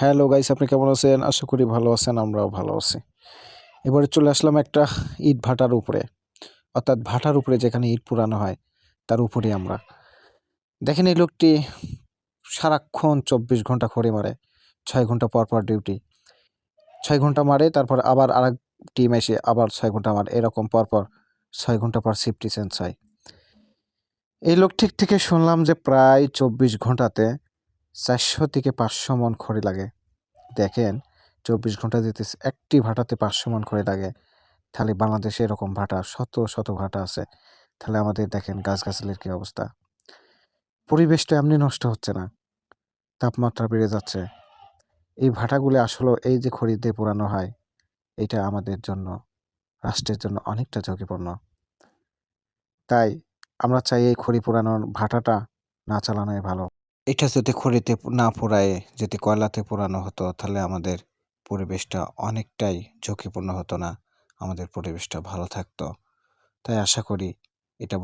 Hello guys, আপনি কেমন আছেন? আশা করি ভালো আছেন, আমরাও ভালো আছি। এবারে চলে আসলাম একটা ইট ভাটার উপরে। অর্থাৎ ভাটার উপরে যেখানে ইট পুরানো হয়, তার উপরে আমরা। দেখেন এই লোকটি সারাক্ষণ চব্বিশ ঘণ্টা খড়ি মারে, ছয় ঘণ্টা পর পর ডিউটি ছয় ঘণ্টা মারে, তারপর আবার আরেক টিম এসে আবার ছয় ঘণ্টা মারে, এরকম পর পর ছয় ঘণ্টা পর শিফটি চেঞ্জ হয়। এই লোকটির থেকে শুনলাম যে প্রায় চব্বিশ ঘন্টাতে চারশো থেকে পাঁচশো মন খড়ি লাগে। দেখেন, চব্বিশ ঘণ্টা যেতে একটি ভাটাতে পাঁচশো মন খড়ি লাগে। তাহলে বাংলাদেশে এরকম ভাটা, শত শত ভাটা আছে। তাহলে আমাদের দেখেন গাছগাছালির কী অবস্থা। পরিবেশটা এমনি নষ্ট হচ্ছে না। তাপমাত্রা বেড়ে যাচ্ছে। এই ভাটাগুলো আসলে এই যে খড়ি দিয়ে পোড়ানো হয়, এটা আমাদের জন্য, রাষ্ট্রের জন্য অনেকটা ঝুঁকিপূর্ণ। তাই আমরা চাই এই খড়ি পোড়ানোর ভাটাটা না চালানোই ভালো। এটা যদি খড়িতে না পোড়ায়, যদি কয়লাতে পোড়ানো হতো, তাহলে আমাদের পরিবেশটা অনেকটাই ঝুঁকিপূর্ণ হতো না। আমাদের পরিবেশটা ভালো থাকতো। তাই আশা করি এটা